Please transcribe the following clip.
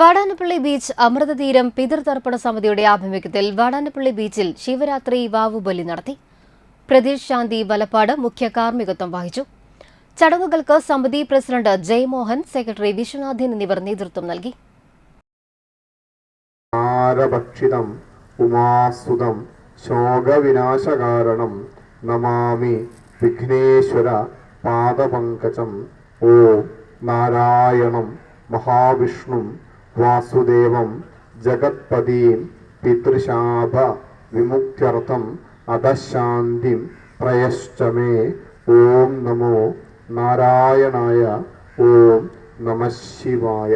Vadanappally beach അമൃതതീരം പിതൃതർപ്പണ സമിതിയുടെ ആഭിമുഖ്യത്തിൽ വാടാനപ്പള്ളി ബീച്ചിൽ ശിവരാത്രി വാവുബലി നടത്തി. പ്രതീഷ് ശാന്തി വലപ്പാട് മുഖ്യ കാർമ്മികത്വം വഹിച്ചു. ചടങ്ങുകൾക്ക് സമിതി പ്രസിഡന്റ് ജയമോഹൻ സെക്രട്ടറി വിശ്വനാഥൻ എന്നിവർ നേതൃത്വം നൽകി. ശോകവിനാശകാരണം നമാമി വിഘ്നേശ്വര പാദപങ്കജം. ഓ നാരായണം മഹാവിഷ്ണും വാസുദേവം ജഗത്പതീം പിതൃശാപ വിമുക്ത്യർത്ഥം അധശാന്തിം പ്രയശ്ചമേ ഓം നമോ നാരായണായ ഓം നമ ശിവായ.